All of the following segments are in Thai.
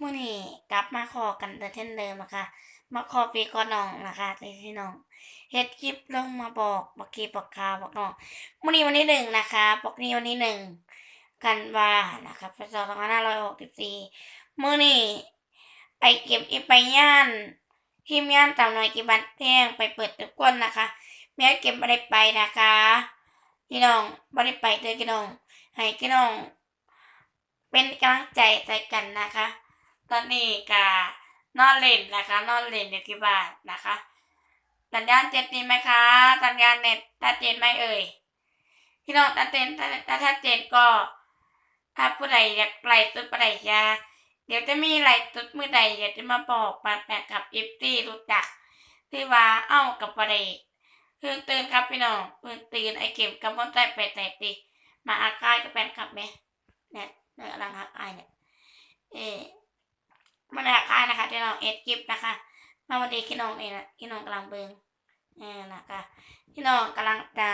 มื่อนี้กลับมาขอกันแต่เช่นเดิมนะคะมาขอปีกอนน้องนะคะที่พี่น้องเฮ็ดคลิปลงมาบอกบอกกีบอกข่าวบอกน้องมื่อนี้วันที่หนึ่งนะคะบอกนี้วันที่หนึ่งกันว่านะคะพศสองพันห้าร้อยหกสิบสี่มื่อนี้ไปเก็บอีไปย่านทีมย่านตามน่อยกี่บันแท่งไปเปิดทุกคนนะคะแม่เก็บไม่ได้ไปนะคะพี่น้องไม่ได้ไปเด้อพี่น้องให้พี่น้อง เป็นกำลังใจใจกันนะคะ ตอนนี้กานอนเล่นนะคะ นอนเล่นอยู่ที่บ้านนะคะสัญญาณเจ็ดดีไหมคะสัญญาณเน็ตชัดเจนไหมเอ่ยพี่น้องชัดเจนถ้าถ้าชัดเจนก็ถ้าผู้ใดอยากไล่ตุดผู้ใดอยาเดี๋ยวจะมีไล่ตุดมือใดเดี๋ยวจะมาบอกมาแปะกับอิฟตี้รู้จักที่ว่าเอ้ากับผู้ใดเพิ่งตื่นครับพี่น้องเพิ่งตื่นไอเก็บกับมันใจไปแต่ตีมาอาคายกับแฟนคลับไหมเนี่ยเนี่ยกำลังหักอายเนี่ยเอ๊ น้องเอ็ดกิฟนะคะ มาวันดีพี่น้องเองนะพี่น้องกำลังเบิงเนี่ยนะคะพี่น้องกำลังกา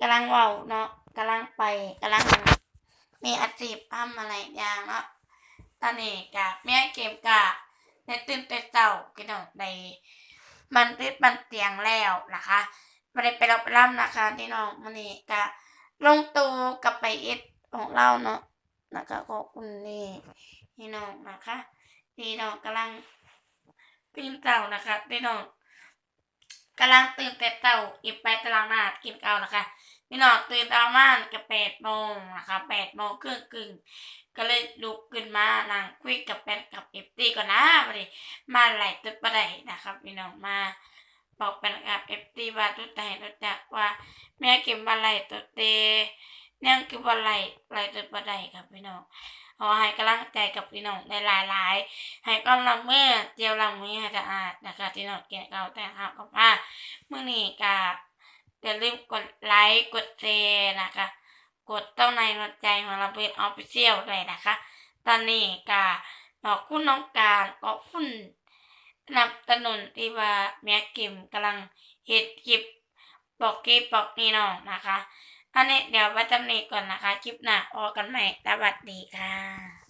กำลังว้าเนาะกำลังไปกำลังมีอาชีพทำอะไรอย่างเนาะตอนนี้กะแม่เกมกะในตื่นแต่เช้าพี่น้องในมันติดมันเตียงแล้วนะคะไม่ได้ไปรับร่ำนะคะพี่น้องมันนี่กะลงตูกับไปเอ็ดของเราเนาะนะคะขอบคุณนี่พี่น้องนะคะ พี่น้องกำลังตื่นเต่านะคะพี่น้องกำลังตื่นแต่เต่าอีกไปตารางน้ากินเก่านะคะพี่น้องตื่นตามมากับแปดโมงนะคะแปดโมงครึ่งกึ่งก็เลยลุกขึ้นมานั่งคุยกับแฟนกับเอฟตีก่อนนะพอดีมาไหลตุดประไดนะครับพี่น้องมาบอกแฟนกับเอฟตีว่าตุดใจรู้จักว่าแม่เก็บมาไหลตุดเต นี่ยคือว่าไรไรจุดบันไดครับพี่น้องขอให้กำลังใจกับพี่น้องในหลายๆ ให้กำลังเมื่อเจียวลังมือให้สะอาดนะคะที่น้องเกียเก่าแต่หากับผ้าเมื่อนี้กาอย่าลืมกดไลค์กดแชร์นะคะ กดเต้าในหัวใจของเราเป็นออฟฟิเชียลเลยนะคะ ตอนนี้กาขอบคุณน้องการขอบคุณนับสนุนที่ว่าแม่กิมกำลังเฮ็ดคลิปบอกกีบอกนี่น้องนะคะ อันนี้เดี๋ยวไว้จำนี้ก่อนนะคะ คลิปหน้าออกกันใหม่สวัสดีค่ะ